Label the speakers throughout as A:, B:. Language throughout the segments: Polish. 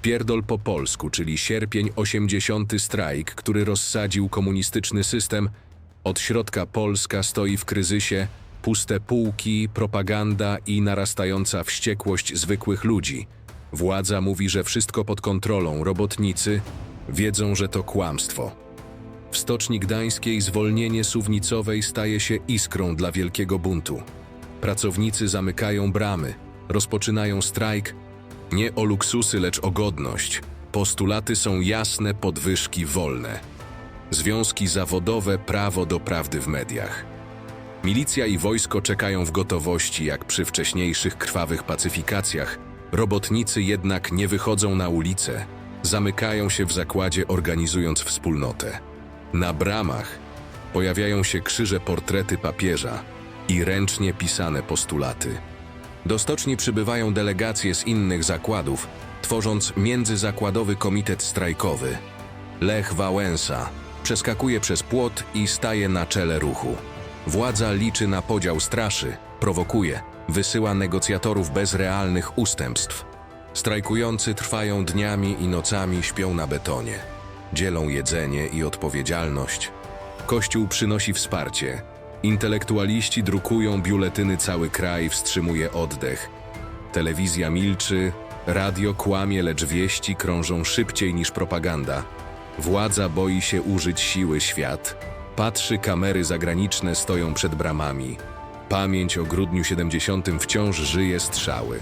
A: Wpierdol po polsku, czyli sierpień 80. strajk, który rozsadził komunistyczny system. Od środka Polska stoi w kryzysie, puste półki, propaganda i narastająca wściekłość zwykłych ludzi. Władza mówi, że wszystko pod kontrolą, robotnicy wiedzą, że to kłamstwo. W Stoczni Gdańskiej zwolnienie suwnicowej staje się iskrą dla wielkiego buntu. Pracownicy zamykają bramy, rozpoczynają strajk, nie o luksusy, lecz o godność. Postulaty są jasne, podwyżki wolne. Związki zawodowe, prawo do prawdy w mediach. Milicja i wojsko czekają w gotowości, jak przy wcześniejszych krwawych pacyfikacjach. Robotnicy jednak nie wychodzą na ulicę, zamykają się w zakładzie, organizując wspólnotę. Na bramach pojawiają się krzyże portrety papieża i ręcznie pisane postulaty. Do stoczni przybywają delegacje z innych zakładów, tworząc międzyzakładowy komitet strajkowy. Lech Wałęsa przeskakuje przez płot i staje na czele ruchu. Władza liczy na podział straszy, prowokuje, wysyła negocjatorów bez realnych ustępstw. Strajkujący trwają dniami i nocami, śpią na betonie. Dzielą jedzenie i odpowiedzialność. Kościół przynosi wsparcie. Intelektualiści drukują biuletyny, cały kraj wstrzymuje oddech. Telewizja milczy, radio kłamie, lecz wieści krążą szybciej niż propaganda. Władza boi się użyć siły świat. Patrzy, kamery zagraniczne stoją przed bramami. Pamięć o grudniu 70 wciąż żyje strzały.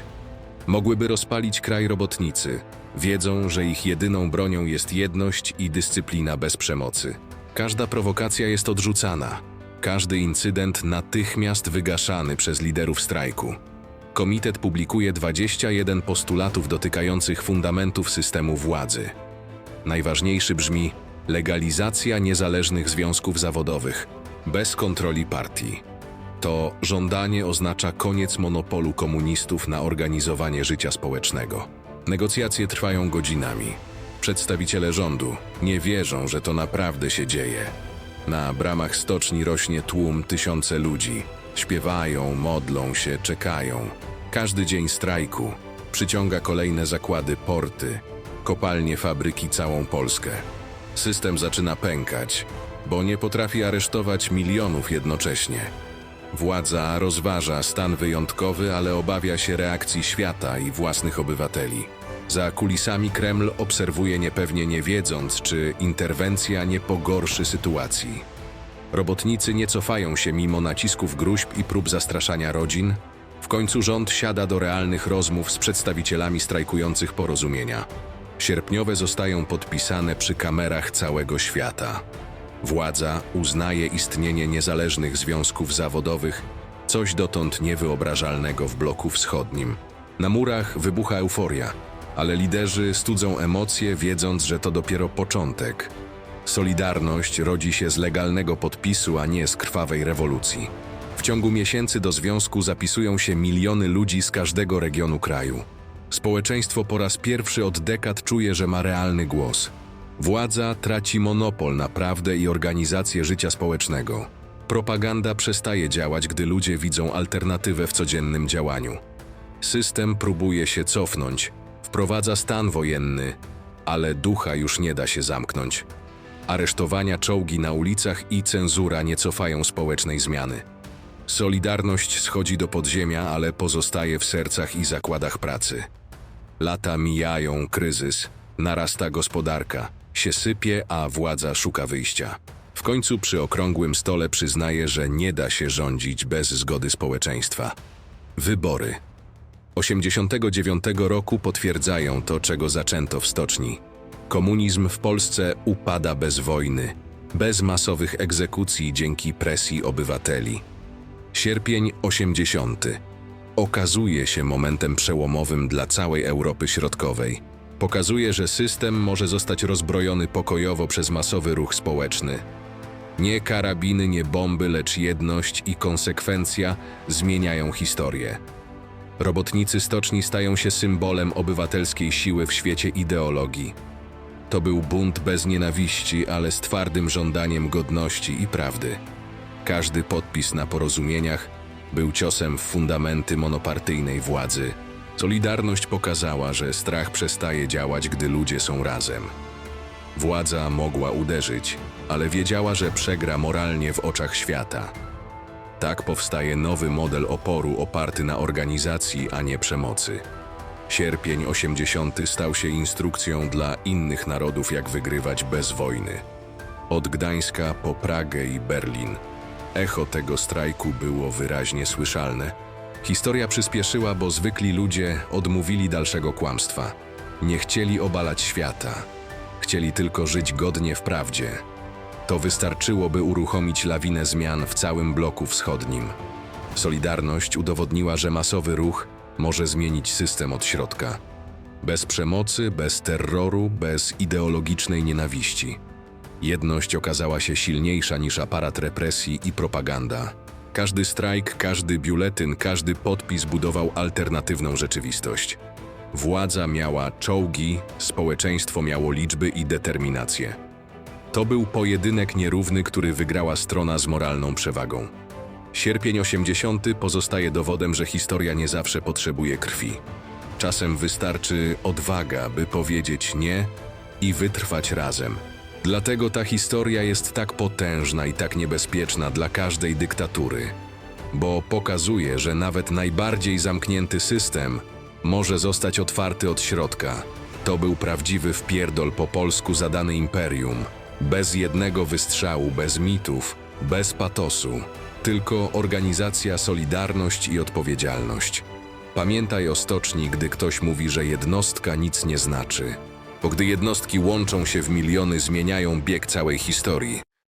A: Mogłyby rozpalić kraj robotnicy. Wiedzą, że ich jedyną bronią jest jedność i dyscyplina bez przemocy. Każda prowokacja jest odrzucana. Każdy incydent natychmiast wygaszany przez liderów strajku. Komitet publikuje 21 postulatów dotykających fundamentów systemu władzy. Najważniejszy brzmi legalizacja niezależnych związków zawodowych, bez kontroli partii. To żądanie oznacza koniec monopolu komunistów na organizowanie życia społecznego. Negocjacje trwają godzinami. Przedstawiciele rządu nie wierzą, że to naprawdę się dzieje. Na bramach stoczni rośnie tłum tysiące ludzi. Śpiewają, modlą się, czekają. Każdy dzień strajku przyciąga kolejne zakłady, porty, kopalnie, fabryki, całą Polskę. System zaczyna pękać, bo nie potrafi aresztować milionów jednocześnie. Władza rozważa stan wyjątkowy, ale obawia się reakcji świata i własnych obywateli. Za kulisami Kreml obserwuje niepewnie nie wiedząc, czy interwencja nie pogorszy sytuacji. Robotnicy nie cofają się mimo nacisków gruźb i prób zastraszania rodzin. W końcu rząd siada do realnych rozmów z przedstawicielami strajkujących porozumienia. Sierpniowe zostają podpisane przy kamerach całego świata. Władza uznaje istnienie niezależnych związków zawodowych, coś dotąd niewyobrażalnego w bloku wschodnim. Na murach wybucha euforia, ale liderzy studzą emocje, wiedząc, że to dopiero początek. Solidarność rodzi się z legalnego podpisu, a nie z krwawej rewolucji. W ciągu miesięcy do związku zapisują się miliony ludzi z każdego regionu kraju. Społeczeństwo po raz pierwszy od dekad czuje, że ma realny głos. Władza traci monopol na prawdę i organizację życia społecznego. Propaganda przestaje działać, gdy ludzie widzą alternatywę w codziennym działaniu. System próbuje się cofnąć, wprowadza stan wojenny, ale ducha już nie da się zamknąć. Aresztowania, czołgi na ulicach i cenzura nie cofają społecznej zmiany. Solidarność schodzi do podziemia, ale pozostaje w sercach i zakładach pracy. Lata mijają, kryzys, narasta gospodarka, się sypie, a władza szuka wyjścia. W końcu przy okrągłym stole przyznaje, że nie da się rządzić bez zgody społeczeństwa. Wybory. 89 roku potwierdzają to, czego zaczęto w stoczni. Komunizm w Polsce upada bez wojny, bez masowych egzekucji dzięki presji obywateli. Sierpień 80. Okazuje się momentem przełomowym dla całej Europy Środkowej. Pokazuje, że system może zostać rozbrojony pokojowo przez masowy ruch społeczny. Nie karabiny, nie bomby, lecz jedność i konsekwencja zmieniają historię. Robotnicy stoczni stają się symbolem obywatelskiej siły w świecie ideologii. To był bunt bez nienawiści, ale z twardym żądaniem godności i prawdy. Każdy podpis na porozumieniach był ciosem w fundamenty monopartyjnej władzy. Solidarność pokazała, że strach przestaje działać, gdy ludzie są razem. Władza mogła uderzyć, ale wiedziała, że przegra moralnie w oczach świata. Tak powstaje nowy model oporu oparty na organizacji, a nie przemocy. Sierpień 80 stał się instrukcją dla innych narodów, jak wygrywać bez wojny. Od Gdańska po Pragę i Berlin. Echo tego strajku było wyraźnie słyszalne. Historia przyspieszyła, bo zwykli ludzie odmówili dalszego kłamstwa. Nie chcieli obalać świata. Chcieli tylko żyć godnie w prawdzie. To wystarczyło, by uruchomić lawinę zmian w całym bloku wschodnim. Solidarność udowodniła, że masowy ruch może zmienić system od środka. Bez przemocy, bez terroru, bez ideologicznej nienawiści. Jedność okazała się silniejsza niż aparat represji i propaganda. Każdy strajk, każdy biuletyn, każdy podpis budował alternatywną rzeczywistość. Władza miała czołgi, społeczeństwo miało liczby i determinację. To był pojedynek nierówny, który wygrała strona z moralną przewagą. Sierpień 80 pozostaje dowodem, że historia nie zawsze potrzebuje krwi. Czasem wystarczy odwaga, by powiedzieć nie i wytrwać razem. Dlatego ta historia jest tak potężna i tak niebezpieczna dla każdej dyktatury, bo pokazuje, że nawet najbardziej zamknięty system może zostać otwarty od środka. To był prawdziwy wpierdol po polsku zadany imperium, bez jednego wystrzału, bez mitów, bez patosu, tylko organizacja, solidarność i odpowiedzialność. Pamiętaj o stoczni, gdy ktoś mówi, że jednostka nic nie znaczy, bo gdy jednostki łączą się w miliony, zmieniają bieg całej historii.